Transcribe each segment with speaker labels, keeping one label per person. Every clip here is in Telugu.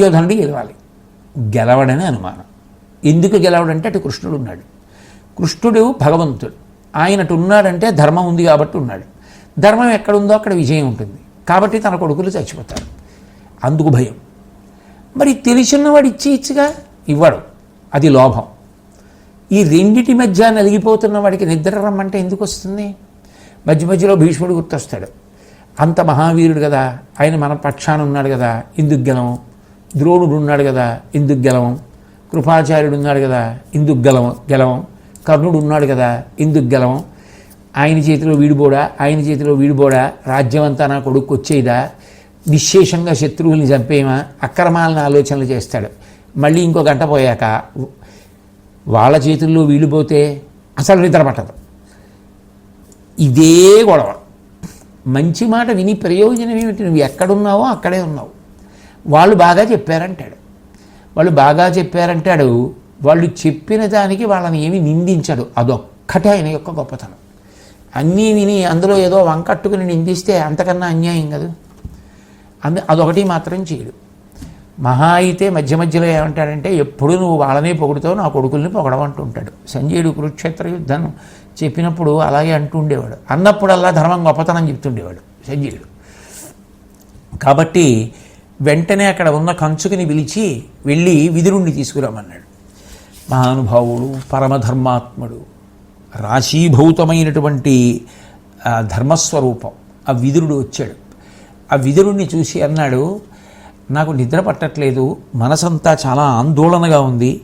Speaker 1: దుర్యోధనుడు గెలవాలి. గెలవడని అనుమానం. ఎందుకు గెలవడంటే అటు కృష్ణుడు ఉన్నాడు. కృష్ణుడు భగవంతుడు. ఆయన అటు ఉన్నాడంటే ధర్మం ఉంది కాబట్టి ఉన్నాడు. ధర్మం ఎక్కడుందో అక్కడ విజయం ఉంటుంది. కాబట్టి తన కొడుకులు చచ్చిపోతారు. అందుకు భయం. మరి తెలిసినవాడు ఇచ్చి ఇచ్చిగా ఇవ్వడు. అది లోభం. ఈ రెండిటి మధ్య నలిగిపోతున్న వాడికి నిద్ర రమ్మంటే ఎందుకు వస్తుంది? మధ్య మధ్యలో భీష్ముడు గుర్తొస్తాడు. అంత మహావీరుడు కదా. ఆయన మన పక్షాన ఉన్నాడు కదా. ఇందుకు గెలవం? ద్రోణుడు ఉన్నాడు కదా ఇందుకు గెలవం. కృపాచార్యుడు ఉన్నాడు కదా ఇందుకు గెలవం గెలవం. కర్ణుడు ఉన్నాడు కదా ఇందుకు గెలవం. ఆయన చేతిలో వీడిపోడా ఆయన చేతిలో వీడిపోడా రాజ్యం అంతా నా కొడుకు వచ్చేదా నిశ్శేషంగా శత్రువుల్ని చంపేయమా? అక్రమాలను ఆలోచనలు చేస్తాడు. మళ్ళీ ఇంకో గంట పోయాక వాళ్ళ చేతుల్లో వీడిపోతే అసలు నిద్ర పట్టదు. ఇదే గొడవ. మంచి మాట విని ప్రయోజనం ఏమిటి? నువ్వు ఎక్కడున్నావో అక్కడే ఉన్నావు. వాళ్ళు బాగా చెప్పారంటాడు. వాళ్ళు బాగా చెప్పారంటాడు వాళ్ళు చెప్పిన దానికి వాళ్ళని ఏమి నిందించడు. అదొక్కటే ఆయన యొక్క గొప్పతనం. అన్నీ విని అందులో ఏదో వంకట్టుకుని నిందిస్తే అంతకన్నా అన్యాయం కదా. అందు అదొకటి మాత్రం చేయడు. మహా అయితే మధ్య మధ్యలో ఏమంటాడంటే ఎప్పుడు నువ్వు వాళ్ళనే పొగుడుతావు నా కొడుకుల్ని పొగడమంటూ ఉంటాడు. సంజయుడు కురుక్షేత్ర యుద్ధం చెప్పినప్పుడు అలాగే అంటూ ఉండేవాడు. అన్నప్పుడల్లా ధర్మం గొప్పతనం చెప్తుండేవాడు సంజయుడు. కాబట్టి వెంటనే అక్కడ ఉన్న కంచుకుని పిలిచి వెళ్ళి విదురుణ్ణి తీసుకురామన్నాడు మహానుభావుడు పరమధర్మాత్ముడు రాశీభూతమైనటువంటి ధర్మస్వరూపం. ఆ విదురుడు వచ్చాడు. ఆ విదురుణ్ణి చూసి అన్నాడు నాకు నిద్ర పట్టట్లేదు. మనసంతా చాలా ఆందోళనగా ఉంది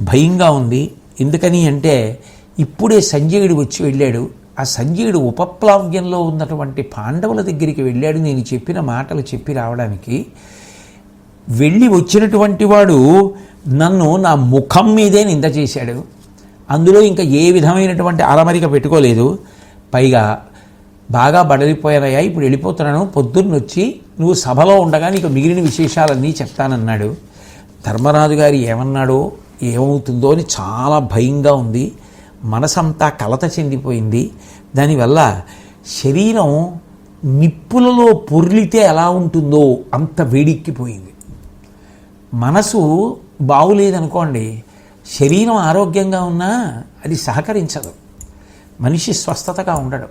Speaker 1: భయంగా ఉంది. ఎందుకని అంటే ఇప్పుడే సంజయుడు వచ్చి వెళ్ళాడు. ఆ సంజయుడు ఉపప్లావ్యంలో ఉన్నటువంటి పాండవుల దగ్గరికి వెళ్ళాడు. నేను చెప్పిన మాటలు చెప్పి రావడానికి వెళ్ళి వచ్చినటువంటి వాడు నన్ను నా ముఖం మీదే నింద చేశాడు. అందులో ఇంకా ఏ విధమైనటువంటి అలమరిక పెట్టుకోలేదు. పైగా బాగా బడలిపోయానయ్యా ఇప్పుడు వెళ్ళిపోతున్నాను. పొద్దున్నొచ్చి నువ్వు సభలో ఉండగా నీకు మిగిలిన విశేషాలన్నీ చెప్తానన్నాడు. ధర్మరాజు గారు ఏమన్నాడో ఏమవుతుందో అని చాలా భయంగా ఉంది. మనసంతా కలత చెందిపోయింది. దానివల్ల శరీరం నిప్పులలో పొర్లితే ఎలా ఉంటుందో అంత వేడిక్కిపోయింది. మనసు బాగులేదనుకోండి శరీరం ఆరోగ్యంగా ఉన్నా అది సహకరించదు. మనిషి స్వస్థతగా ఉండడు.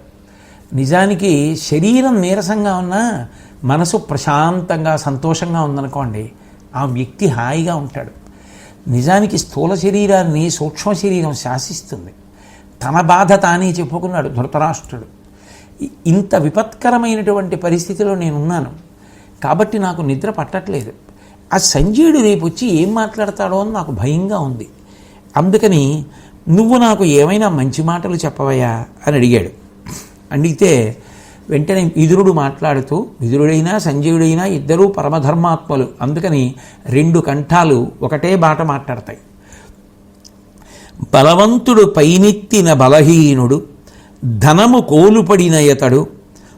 Speaker 1: నిజానికి శరీరం నీరసంగా ఉన్నా మనసు ప్రశాంతంగా సంతోషంగా ఉందనుకోండి ఆ వ్యక్తి హాయిగా ఉంటాడు. నిజానికి స్థూల శరీరాన్ని సూక్ష్మ శరీరం శాసిస్తుంది. తన బాధ తానే చెప్పుకున్నాడు ధృతరాష్ట్రుడు. ఇంత విపత్కరమైనటువంటి పరిస్థితిలో నేనున్నాను. కాబట్టి నాకు నిద్ర పట్టట్లేదు. ఆ సంజయుడు రేపు వచ్చి ఏం మాట్లాడతాడో అని నాకు భయంగా ఉంది. అందుకని నువ్వు నాకు ఏమైనా మంచి మాటలు చెప్పవయ్యా అని అడిగాడు. అడిగితే వెంటనే విదురుడు మాట్లాడుతూ విదురుడైనా సంజయుడైనా ఇద్దరూ పరమధర్మాత్మలు. అందుకని రెండు కంఠాలు ఒకటే బాట మాట్లాడతాయి. బలవంతుడు పైనెత్తిన బలహీనుడు ధనము కోలుపడిన ఇతడు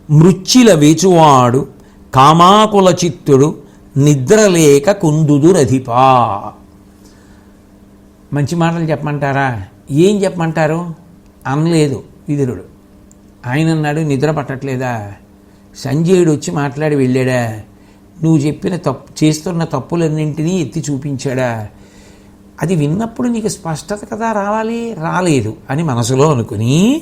Speaker 1: మృచ్చిల వేచువాడు కామాకుల చిత్తుడు నిద్రలేక కుందుదురధిపా. మంచి మాటలు చెప్పమంటారా? ఏం చెప్పమంటారు? అనలేదు విదురుడు. ఆయన అన్నాడు నిద్ర పట్టట్లేదా? సంజయుడు వచ్చి మాట్లాడి వెళ్ళాడా? నువ్వు చెప్పిన తప్పు చేస్తున్న తప్పులన్నింటినీ ఎత్తి చూపించాడా? అది విన్నప్పుడు నీకు స్పష్టత కదా రావాలి? రాలేదు అని మనసులో అనుకుని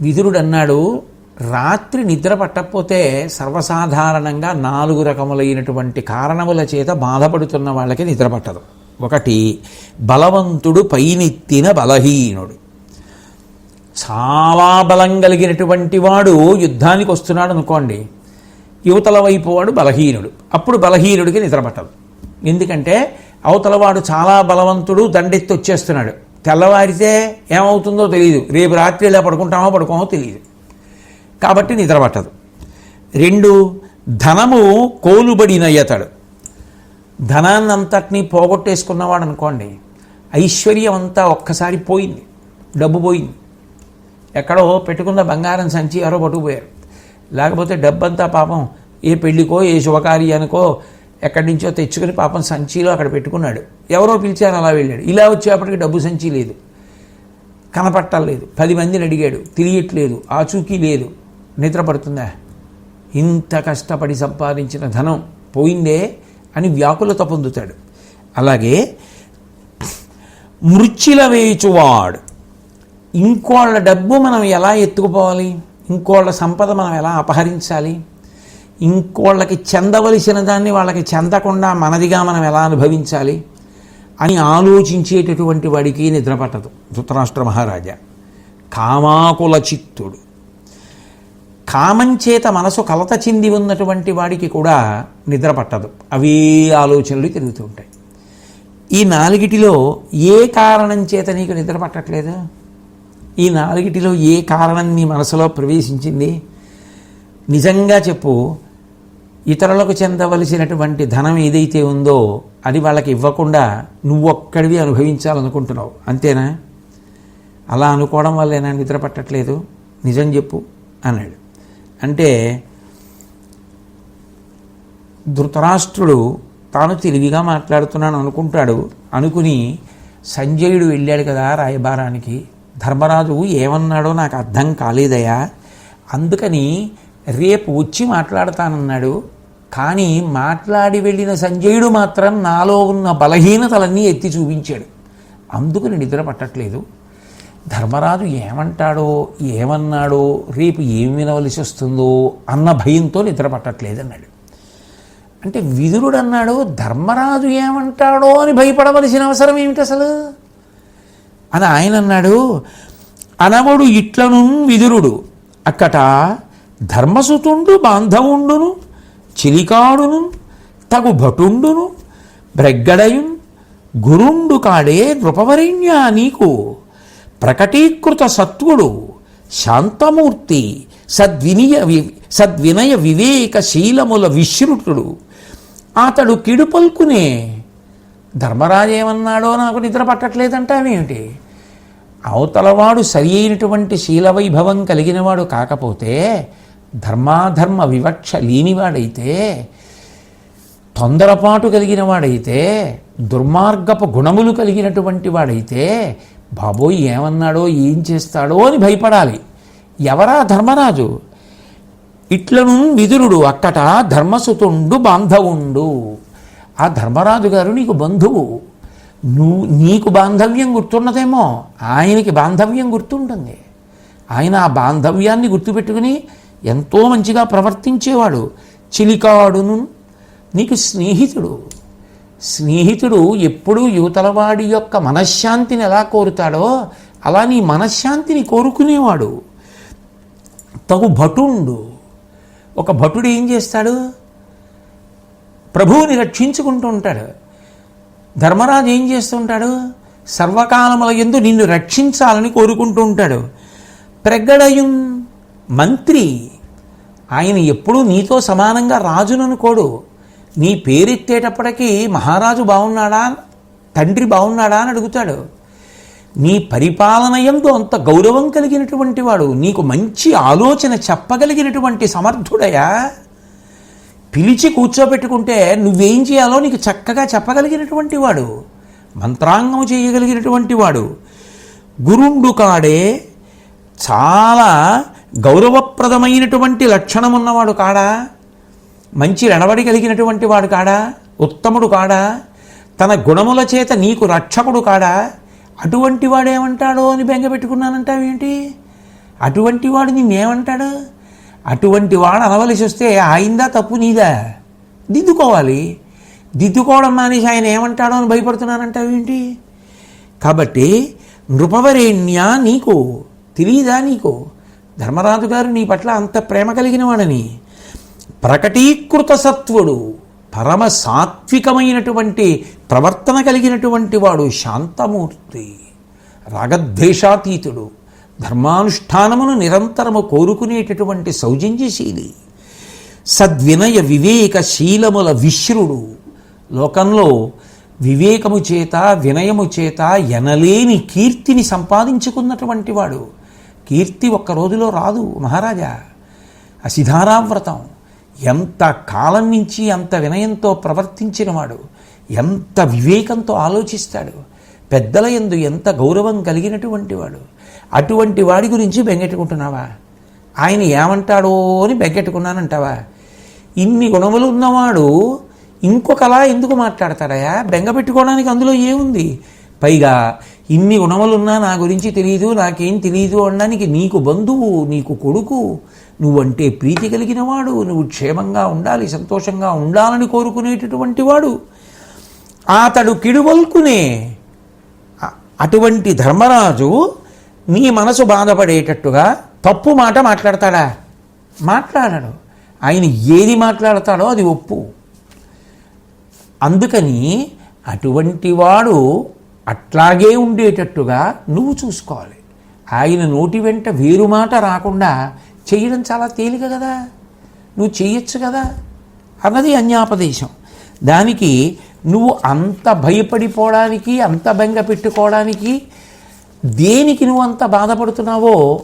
Speaker 1: విదురుడు అన్నాడు రాత్రి నిద్ర పట్టకపోతే సర్వసాధారణంగా నాలుగు రకములైనటువంటి కారణముల చేత బాధపడుతున్న వాళ్ళకి నిద్ర పట్టదు. ఒకటి బలవంతుడు పైనెత్తిన బలహీనుడు. చాలా బలం కలిగినటువంటి వాడు యుద్ధానికి వస్తున్నాడు అనుకోండి. యువతల వైపు వాడు బలహీనుడు. అప్పుడు బలహీనుడికి నిద్ర పట్టదు. ఎందుకంటే అవతలవాడు చాలా బలవంతుడు దండెత్తి వచ్చేస్తున్నాడు. తెల్లవారితే ఏమవుతుందో తెలియదు రేపు రాత్రి ఇలా పడుకుంటామో పడుకోమో తెలియదు కాబట్టి నిద్ర పట్టదు. రెండు ధనము కోలుబడిన ఇతడు ధనాన్నంతటినీ పోగొట్టేసుకున్నవాడు అనుకోండి ఐశ్వర్యం అంతా ఒక్కసారి పోయింది. డబ్బు పోయింది. ఎక్కడో పెట్టుకున్న బంగారం సంచి ఎవరో పట్టుకుపోయారు. లేకపోతే డబ్బంతా పాపం ఏ పెళ్ళికో ఏ శుభకార్యానికో ఎక్కడి నుంచో తెచ్చుకొని పాపం సంచిలో అక్కడ పెట్టుకున్నాడు. ఎవరో పిలిచారు అలా వెళ్ళాడు. ఇలా వచ్చేప్పటికి డబ్బు సంచి లేదు. కనపట్టలేదు. పది మందిని అడిగాడు. తెలియట్లేదు ఆచూకీ లేదు. నిద్రపడుతుందా ఇంత కష్టపడి సంపాదించిన ధనం పోయిందే అని వ్యాకులత పొందుతాడు. అలాగే మృచ్చిల వేచువాడు ఇంకోళ్ళ డబ్బు మనం ఎలా ఎత్తుకుపోవాలి? ఇంకోళ్ళ సంపద మనం ఎలా అపహరించాలి? ఇంకోళ్ళకి చెందవలసిన దాన్ని వాళ్ళకి చెందకుండా మనదిగా మనం ఎలా అనుభవించాలి అని ఆలోచించేటటువంటి వాడికి నిద్రపట్టదు ధృతరాష్ట్ర మహారాజా. కామాకుల చిత్తుడు. కామంచేత మనసు కలత చెంది ఉన్నటువంటి వాడికి కూడా నిద్ర పట్టదు అవే ఆలోచనలు తిరుగుతూ ఉంటాయి. ఈ నాలుగిటిలో ఏ కారణం చేత నీకు నిద్ర పట్టట్లేదు ఈ నాలుగిటిలో ఏ కారణం నీ మనసులో ప్రవేశించింది? నిజంగా చెప్పు ఇతరులకు చెందవలసినటువంటి ధనం ఏదైతే ఉందో అది వాళ్ళకి ఇవ్వకుండా నువ్వొక్కడివి అనుభవించాలనుకుంటున్నావు. అంతేనా? అలా అనుకోవడం వల్లేనా నిద్ర పట్టట్లేదు నిజం చెప్పు అన్నాడు. అంటే ధృతరాష్ట్రుడు తాను తెలివిగా మాట్లాడుతున్నాను అనుకుంటాడు. అనుకుని సంజయుడు వెళ్ళాడు కదా రాయబారానికి. ధర్మరాజు ఏమన్నాడో నాకు అర్థం కాలేదయా? అందుకని రేపు వచ్చి మాట్లాడతానన్నాడు. కానీ మాట్లాడి వెళ్ళిన సంజయుడు మాత్రం నాలో ఉన్న బలహీనతలన్నీ ఎత్తి చూపించాడు. అందుకని నిద్ర పట్టట్లేదు. ధర్మరాజు ఏమంటాడో ఏమన్నాడో రేపు ఏం వినవలసి వస్తుందో అన్న భయంతో నిద్ర పట్టట్లేదు అన్నాడు అంటే విదురుడు అన్నాడు ధర్మరాజు ఏమంటాడో అని భయపడవలసిన అవసరం ఏమిటి అసలు? అని ఆయన అన్నాడు అనవడు ఇట్లను విదురుడు అక్కట ధర్మసుతుండు బాంధవుండును చిలికాడును తగు భటుండును బ్రెగ్గడయున్ గురుండు కాడే నృపవరిణ్య నీకు. ప్రకటీకృత సత్వుడు శాంతమూర్తి సద్వినియ వి- సద్వినయ వివేక శీలముల విశ్రుతుడు. అతడు కిడుపల్కునే ధర్మరాజేమన్నాడో ధర్మరాజు ఏమన్నాడో నాకు నిద్ర పట్టట్లేదంటావేమిటి అవతలవాడు సరి అయినటువంటి శీలవైభవం కలిగినవాడు కాకపోతే ధర్మాధర్మ వివక్ష లేనివాడైతే తొందరపాటు కలిగిన వాడైతే దుర్మార్గపు గుణములు కలిగినటువంటి వాడైతే బాబోయ్ ఏమన్నాడో ఏం చేస్తాడో అని భయపడాలి. ఎవరా ధర్మరాజు? ఇట్లను విదురుడు అక్కట ధర్మసుతుండు బాంధవుండు. ఆ ధర్మరాజు గారు నీకు బంధువు. నువ్వు నీకు బాంధవ్యం గుర్తున్నదేమో? ఆయనకి బాంధవ్యం గుర్తుంటుంది. ఆయన ఆ బాంధవ్యాన్ని గుర్తుపెట్టుకుని ఎంతో మంచిగా ప్రవర్తించేవాడు. చిలికాడును నీకు స్నేహితుడు. స్నేహితుడు ఎప్పుడూ యువతలవాడి యొక్క మనశ్శాంతిని ఎలా కోరుతాడో అలా నీ మనశ్శాంతిని కోరుకునేవాడు. తగు భటుండు. ఒక భటుడు ఏం చేస్తాడు? ప్రభువుని రక్షించుకుంటూ ఉంటాడు ధర్మరాజు ఏం చేస్తుంటాడు? సర్వకాలముల ఎందు నిన్ను రక్షించాలని కోరుకుంటూ ఉంటాడు ప్రగడయున్ మంత్రి ఆయన ఎప్పుడూ నీతో సమానంగా రాజుననుకోడు. నీ పేరెత్తేటప్పటికీ మహారాజు బాగున్నాడా తండ్రి బాగున్నాడా అని అడుగుతాడు. నీ పరిపాలనయంతో అంత గౌరవం కలిగినటువంటి వాడు నీకు మంచి ఆలోచన చెప్పగలిగినటువంటి సమర్థుడయా? పిలిచి కూర్చోబెట్టుకుంటే నువ్వేం చేయాలో నీకు చక్కగా చెప్పగలిగినటువంటి వాడు మంత్రాంగం చేయగలిగినటువంటి వాడు. గురుండు కాడే చాలా గౌరవప్రదమైనటువంటి లక్షణం ఉన్నవాడు కాడా? మంచి నడవడి కలిగినటువంటి వాడు కాడా? ఉత్తముడు కాడా? తన గుణముల చేత నీకు రక్షకుడు కాడా? అటువంటి వాడేమంటాడో అని బెంగ పెట్టుకున్నానంటావేంటి అటువంటి వాడు నిన్నేమంటాడు? అటువంటి వాడు అనవలసి వస్తే ఆయిందా తప్పు నీదా? దిద్దుకోవాలి. దిద్దుకోవడం మానేసి ఆయన ఏమంటాడో అని భయపడుతున్నానంటావేంటి కాబట్టి నృపవరేణ్య నీకు తెలియదా నీకు? ధర్మరాజు గారు నీ పట్ల అంత ప్రేమ కలిగిన వాడని. ప్రకటీకృత సత్వుడు పరమ సాత్వికమైనటువంటి ప్రవర్తన కలిగినటువంటి వాడు శాంతమూర్తి రాగద్వేషాతీతుడు ధర్మానుష్ఠానమును నిరంతరము కోరుకునేటటువంటి సౌజన్యశీలి సద్వినయ వివేక శీలముల విశ్రుడు. లోకంలో వివేకము చేత వినయము చేత ఎనలేని కీర్తిని సంపాదించుకున్నటువంటి వాడు. కీర్తి ఒక్క రోజులో రాదు మహారాజా. అసిధారావ్రతం. ఎంత కాలం నుంచి అంత వినయంతో ప్రవర్తించినవాడు ఎంత వివేకంతో ఆలోచిస్తాడు పెద్దల ఎందు ఎంత గౌరవం కలిగినటువంటి వాడు అటువంటి వాడి గురించి బెంగెట్టుకుంటున్నావా? ఆయన ఏమంటాడో అని బెంగెట్టుకున్నానంటావా? ఇన్ని గుణములు ఉన్నవాడు ఇంకొకలా ఎందుకు మాట్లాడతాడయా? బెంగ పెట్టుకోవడానికి అందులో ఏముంది? పైగా ఇన్ని గుణములున్నా నా గురించి తెలియదు నాకేం తెలియదు అనడానికి నీకు బంధువు నీకు కొడుకు నువ్వంటే ప్రీతి కలిగిన వాడు నువ్వు క్షేమంగా ఉండాలి సంతోషంగా ఉండాలని కోరుకునేటటువంటి వాడు. అతడు కిడువల్కునే అటువంటి ధర్మరాజు నీ మనసు బాధపడేటట్టుగా తప్పు మాట మాట్లాడతాడా? మాట్లాడడు. ఆయన ఏది మాట్లాడతాడో అది ఒప్పు. అందుకని అటువంటి వాడు అట్లాగే ఉండేటట్టుగా నువ్వు చూసుకోవాలి. ఆయన నోటి వెంట వేరు మాట రాకుండా చేయడం చాలా తేలిక కదా? నువ్వు చేయొచ్చు కదా? అన్నది అన్యాపదేశం. దానికి నువ్వు అంత భయపడిపోవడానికి అంత బెంగ పెట్టుకోవడానికి దేనికి నువ్వు అంత బాధపడుతున్నావో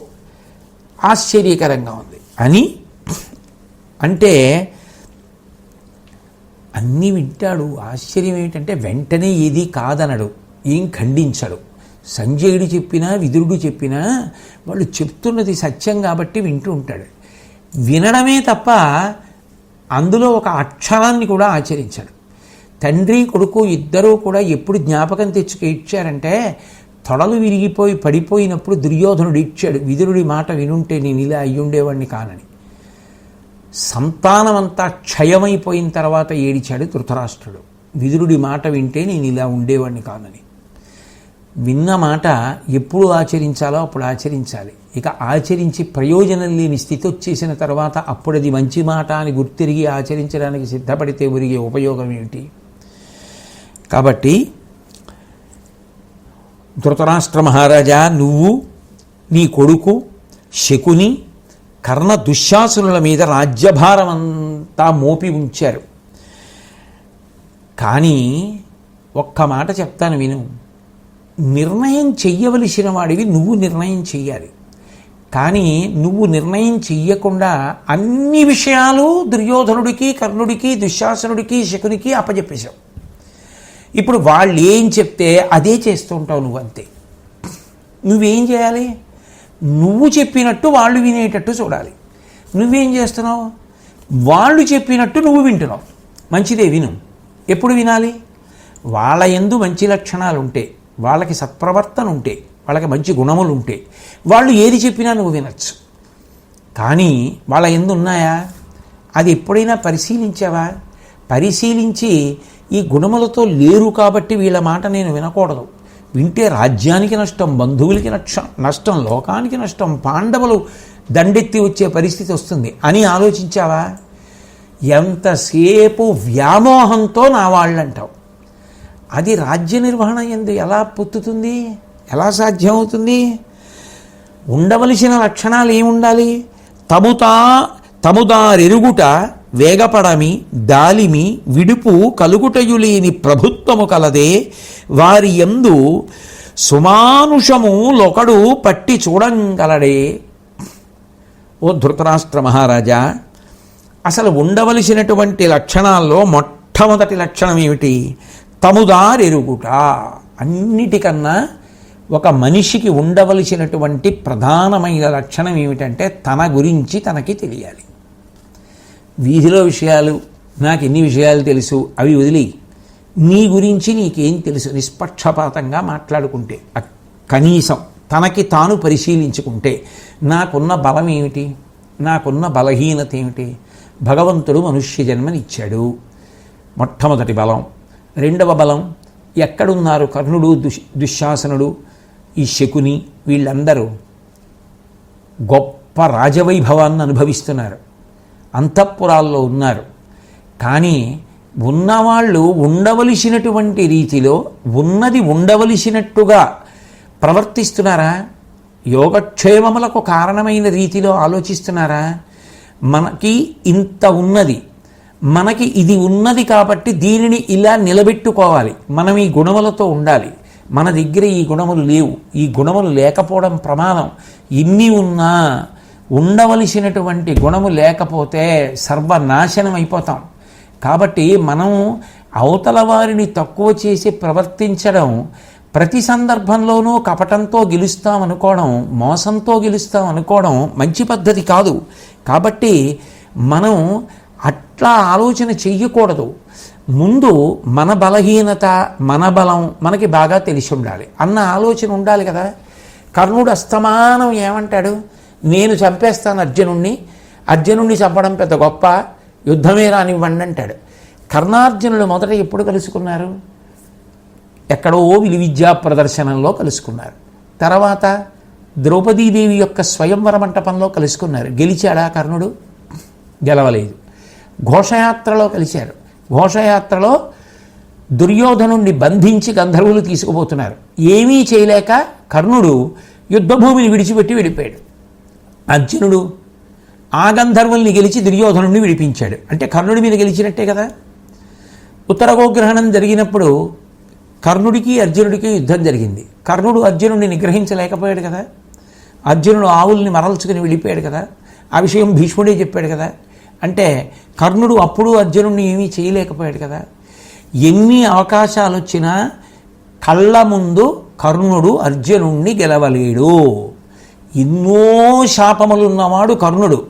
Speaker 1: ఆశ్చర్యకరంగా ఉంది. అని అంటే అన్నీ వింటాడు. ఆశ్చర్యం ఏమిటంటే వెంటనే ఏది కాదనడు. ఏం ఖండించడు. సంజయుడు చెప్పినా విదురుడు చెప్పినా వాళ్ళు చెప్తున్నది సత్యం కాబట్టి వింటూ ఉంటాడు. వినడమే తప్ప అందులో ఒక అక్షరాన్ని కూడా ఆచరించాడు. తండ్రి కొడుకు ఇద్దరూ కూడా ఎప్పుడు జ్ఞాపకం తెచ్చుకు ఇచ్చారంటే తొడలు విరిగిపోయి పడిపోయినప్పుడు దుర్యోధనుడు ఇచ్చాడు. విదురుడి మాట వినుంటే నేను ఇలా అయ్యుండేవాడిని కానని. సంతానమంతా క్షయమైపోయిన తర్వాత ఏడిచాడు ధృతరాష్ట్రుడు. విదురుడి మాట వింటే నేను ఇలా ఉండేవాడిని కానని. విన్న మాట ఎప్పుడు ఆచరించాలో అప్పుడు ఆచరించాలి. ఇక ఆచరించి ప్రయోజనం లేని స్థితి వచ్చేసిన తర్వాత అప్పుడు అది మంచి మాట అని గుర్తిరిగి ఆచరించడానికి సిద్ధపడితే ఒరిగే ఉపయోగం ఏమిటి కాబట్టి ధృతరాష్ట్ర మహారాజా నువ్వు నీ కొడుకు శకుని కర్ణ దుశ్శాసనుల మీద రాజ్యభారం అంతా మోపి ఉంచారు. కానీ ఒక్క మాట చెప్తాను విను. నిర్ణయం చెయ్యవలసిన వాడివి నువ్వు నిర్ణయం చెయ్యాలి. కానీ నువ్వు నిర్ణయం చెయ్యకుండా అన్ని విషయాలు దుర్యోధనుడికి కర్ణుడికి దుశ్శాసనుడికి శకునికి అప్పచెప్పేశావు ఇప్పుడు వాళ్ళు ఏం చెప్తే అదే చేస్తూ ఉంటావు నువ్వు అంతే. నువ్వేం చేయాలి? నువ్వు చెప్పినట్టు వాళ్ళు వినేటట్టు చూడాలి. నువ్వేం చేస్తున్నావు? వాళ్ళు చెప్పినట్టు నువ్వు వింటున్నావు. మంచిదే విను. ఎప్పుడు వినాలి? వాళ్ళ ఎందు మంచి లక్షణాలు ఉంటే వాళ్ళకి సత్ప్రవర్తన ఉంటే వాళ్ళకి మంచి గుణములు ఉంటే వాళ్ళు ఏది చెప్పినా నువ్వు వినొచ్చు. కానీ వాళ్ళ ఎందున్నాయా అది ఎప్పుడైనా పరిశీలించావా? పరిశీలించి ఈ గుణములతో లేరు కాబట్టి వీళ్ళ మాట నేను వినకూడదు. వింటే రాజ్యానికి నష్టం బంధువులకి నష్టం నష్టం లోకానికి నష్టం పాండవులు దండెత్తి వచ్చే పరిస్థితి వస్తుంది అని ఆలోచించావా? ఎంతసేపు వ్యామోహంతో నా వాళ్ళంటావు? అది రాజ్య నిర్వహణ ఎందు ఎలా పొత్తుతుంది? ఎలా సాధ్యమవుతుంది? ఉండవలసిన లక్షణాలు ఏముండాలి? తముతా తముదారెరుగుట వేగపడమి దాలిమి విడుపు కలుగుటయులేని ప్రభుత్వము కలదే వారి ఎందు సుమానుషము లొకడు పట్టి చూడంగలడే. ఓ ధృతరాష్ట్ర మహారాజా అసలు ఉండవలసినటువంటి లక్షణాల్లో మొట్టమొదటి లక్షణం ఏమిటి? తముదారెరుగుట అన్నిటికన్నా ఒక మనిషికి ఉండవలసినటువంటి ప్రధానమైన లక్షణం ఏమిటంటే తన గురించి తనకి తెలియాలి. వీధిలో విషయాలు నాకు ఎన్ని విషయాలు తెలుసు అవి వదిలి నీ గురించి నీకేం తెలుసు నిష్పక్షపాతంగా మాట్లాడుకుంటే కనీసం తనకి తాను పరిశీలించుకుంటే నాకున్న బలం ఏమిటి? నాకున్న బలహీనత ఏమిటి? భగవంతుడు మనుష్య జన్మనిచ్చాడు. మొట్టమొదటి బలం రెండవ బలం ఎక్కడున్నారు కర్ణుడు దుష్ దుశ్శాసనుడు ఈ శకుని వీళ్ళందరూ గొప్ప రాజవైభవాన్ని అనుభవిస్తున్నారు. అంతఃపురాల్లో ఉన్నారు. కానీ ఉన్నవాళ్ళు ఉండవలసినటువంటి రీతిలో ఉన్నది ఉండవలసినట్టుగా ప్రవర్తిస్తున్నారా? యోగక్షేమములకు కారణమైన రీతిలో ఆలోచిస్తున్నారా? మనకి ఇంత ఉన్నది మనకి ఇది ఉన్నది కాబట్టి దీనిని ఇలా నిలబెట్టుకోవాలి. మనం ఈ గుణములతో ఉండాలి. మన దగ్గర ఈ గుణములు లేవు. ఈ గుణములు లేకపోవడం ప్రమాదం. ఇన్ని ఉన్నా ఉండవలసినటువంటి గుణము లేకపోతే సర్వనాశనం అయిపోతాం. కాబట్టి మనం అవతల వారిని తక్కువ చేసి ప్రవర్తించడం ప్రతి సందర్భంలోనూ కపటంతో గెలుస్తాం అనుకోవడం మోసంతో గెలుస్తాం అనుకోవడం మంచి పద్ధతి కాదు. కాబట్టి మనం అట్లా ఆలోచన చెయ్యకూడదు. ముందు మన బలహీనత మన బలం మనకి బాగా తెలిసి ఉండాలి. అన్న ఆలోచన ఉండాలి కదా. కర్ణుడు అస్తమానం ఏమంటాడు? నేను చంపేస్తాను అర్జునుణ్ణి. అర్జునుణ్ణి చంపడం పెద్ద గొప్ప యుద్ధమే రానివ్వండి అంటాడు. కర్ణార్జునుడు మొదట ఎప్పుడు కలుసుకున్నారు? ఎక్కడో విలు విద్యా ప్రదర్శనంలో కలుసుకున్నారు. తర్వాత ద్రౌపదీదేవి యొక్క స్వయంవర మంటపంలో కలుసుకున్నారు. గెలిచాడా కర్ణుడు? గెలవలేదు. ఘోషయాత్రలో కలిశారు. ఘోషయాత్రలో దుర్యోధనుణ్ణి బంధించి గంధర్వులు తీసుకుపోతున్నారు. ఏమీ చేయలేక కర్ణుడు యుద్ధభూమిని విడిచిపెట్టి వెళ్ళిపోయాడు. అర్జునుడు ఆ గంధర్వుల్ని గెలిచి దుర్యోధనుడిని విడిపించాడు. అంటే కర్ణుడి మీద గెలిచినట్టే కదా? ఉత్తర గోగ్రహణం జరిగినప్పుడు కర్ణుడికి అర్జునుడికి యుద్ధం జరిగింది. కర్ణుడు అర్జునుడిని నిగ్రహించలేకపోయాడు కదా? అర్జునుడు ఆవుల్ని మరల్చుకుని వెళ్ళిపోయాడు కదా? ఆ విషయం భీష్ముడే చెప్పాడు కదా? అంటే కర్ణుడు అప్పుడు అర్జునుడిని ఏమీ చేయలేకపోయాడు కదా. ఎన్ని అవకాశాలు వచ్చినా కళ్ళ ముందు కర్ణుడు అర్జునుణ్ణి గెలవలేడు. ఎన్నో శాపములున్నవాడు కర్ణుడు.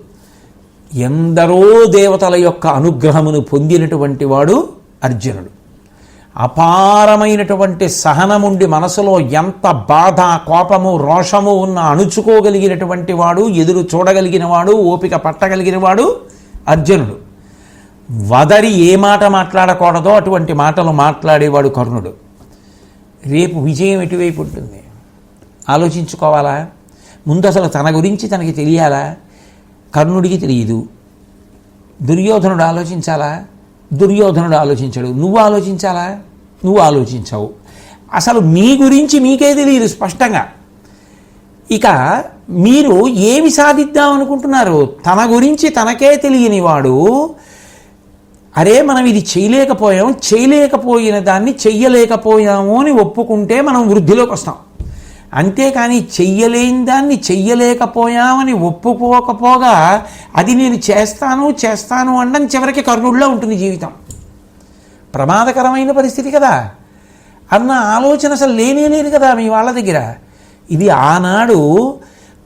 Speaker 1: ఎందరో దేవతల యొక్క అనుగ్రహమును పొందినటువంటి వాడు అర్జునుడు. అపారమైనటువంటి సహనముండి మనసులో ఎంత బాధ కోపము రోషము ఉన్న అణుచుకోగలిగినటువంటి వాడు ఎదురు చూడగలిగిన వాడు ఓపిక పట్టగలిగిన వాడు అర్జునుడు. వదరి ఏ మాట మాట్లాడకూడదో అటువంటి మాటలు మాట్లాడేవాడు కర్ణుడు. రేపు విజయం ఎటువైపు ఉంటుంది? ఆలోచించుకోవాలా? ముందు అసలు తన గురించి తనకి తెలియాలా? కర్ణుడికి తెలియదు. దుర్యోధనుడు ఆలోచించాలా? దుర్యోధనుడు ఆలోచించడు. నువ్వు ఆలోచించాలా? నువ్వు ఆలోచించవు. అసలు మీ గురించి మీకే తెలియదు స్పష్టంగా. ఇక మీరు ఏమి సాధిద్దాం అనుకుంటున్నారు? తన గురించి తనకే తెలియని వాడు అరే మనం ఇది చేయలేకపోయాం చేయలేకపోయిన దాన్ని చెయ్యలేకపోయాము అని ఒప్పుకుంటే మనం వృద్ధిలోకి వస్తాం. అంతేకాని చెయ్యలేని దాన్ని చెయ్యలేకపోయామని ఒప్పుకోకపోగా అది నేను చేస్తాను చేస్తాను అనడం చివరికి కర్ణుడిలో ఉంటుంది జీవితం. ప్రమాదకరమైన పరిస్థితి కదా. అన్న ఆలోచన అసలు లేనే లేదు కదా మీ వాళ్ళ దగ్గర. ఇది ఆనాడు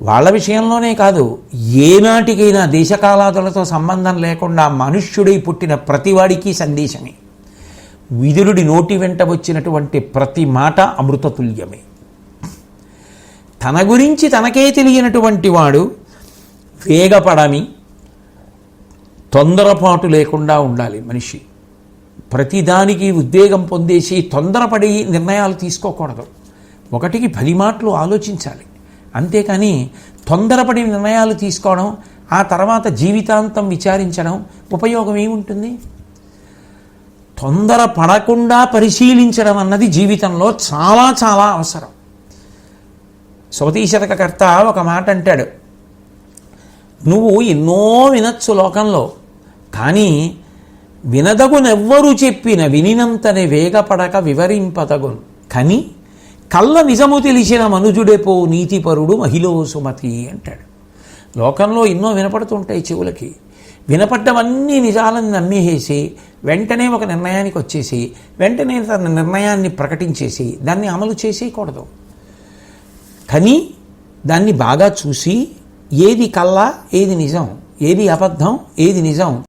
Speaker 1: వాళ్ళ విషయంలోనే కాదు ఏనాటికైనా దేశకాలాదులతో సంబంధం లేకుండా మనుష్యుడై పుట్టిన ప్రతివాడికి సందేశమే. విదురుడి నోటి వెంట వచ్చినటువంటి ప్రతి మాట అమృతతుల్యమే. తన గురించి తనకే తెలియనటువంటి వాడు వేగపడమి తొందరపాటు లేకుండా ఉండాలి మనిషి. ప్రతిదానికి ఉద్వేగం పొందేసి తొందరపడి నిర్ణయాలు తీసుకోకూడదు. ఒకటికి పది మాటలు ఆలోచించాలి. అంతేకాని తొందరపడి నిర్ణయాలు తీసుకోవడం ఆ తర్వాత జీవితాంతం విచారించడం ఉపయోగం ఏముంటుంది? తొందర పడకుండా పరిశీలించడం అన్నది జీవితంలో చాలా చాలా అవసరం. శతకర్త ఒక మాట అంటాడు. నువ్వు ఎన్నో వినొచ్చు లోకంలో కానీ వినదగునెవ్వరు చెప్పిన వినినంతనే వేగపడక వివరింపదగును. కానీ కళ్ళ నిజము తెలిసిన మనుజుడేపో నీతిపరుడు మహిళో సుమతి అంటాడు. లోకంలో ఎన్నో వినపడుతుంటాయి చెవులకి. వినపడ్డవన్నీ నిజాలను నమ్మేసేసి వెంటనే ఒక నిర్ణయానికి వచ్చేసి వెంటనే తన నిర్ణయాన్ని ప్రకటించేసి దాన్ని అమలు చేసేయకూడదు. కానీ దాన్ని బాగా చూసి ఏది కల్లా ఏది నిజం ఏది అబద్ధం ఏది నిజం